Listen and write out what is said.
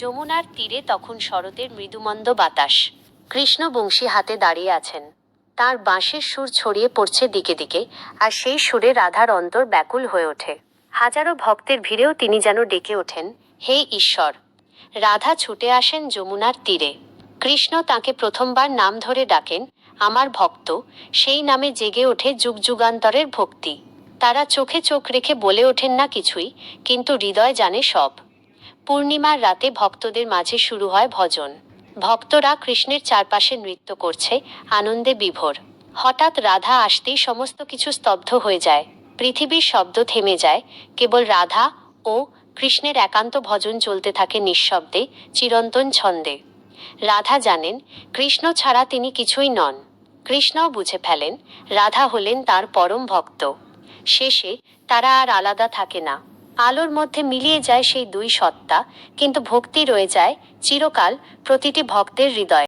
যমুনার তীরে তখন শরতের মৃদুমন্দ বাতাস। কৃষ্ণ বংশী হাতে দাঁড়িয়ে আছেন। তার বাঁশের সুর ছড়িয়ে পড়ছে দিকে দিকে, আর সেই সুরে রাধার অন্তর ব্যাকুল হয়ে ওঠে। হাজারো ভক্তের ভিড়েও তিনি যেন ডেকে ওঠেন, হে ঈশ্বর, রাধা ছুটে আসেন যমুনার তীরে। কৃষ্ণ তাকে প্রথমবার নাম ধরে ডাকেন, আমার ভক্ত, সেই নামে জেগে ওঠে যুগ যুগান্তরের ভক্তি। তারা চোখে চোখ রেখে বলে ওঠেন না কিছুই, কিন্তু হৃদয় জানে সব। পূর্ণিমার রাতে ভক্তদের মাঝে শুরু হয় ভজন। ভক্তরা কৃষ্ণের চারপাশে নৃত্য করছে, আনন্দে বিভোর। হঠাৎ রাধা আসতেই সমস্ত কিছু স্তব্ধ হয়ে যায়। পৃথিবীর শব্দ থেমে যায়। কেবল রাধা ও কৃষ্ণের একান্ত ভজন চলতে থাকে নিঃশব্দে, চিরন্তন ছন্দে। রাধা জানেন, কৃষ্ণ ছাড়া তিনি কিছুই নন। কৃষ্ণও বুঝে ফেলেন, রাধা হলেন তার পরম ভক্ত। শেষে তারা আর আলাদা থাকে না। আলোর মধ্যে মিলিয়ে যায় সেই দুই সত্তা, কিন্তু ভক্তি রয়ে যায় চিরকাল প্রতিটি ভক্তের হৃদয়ে।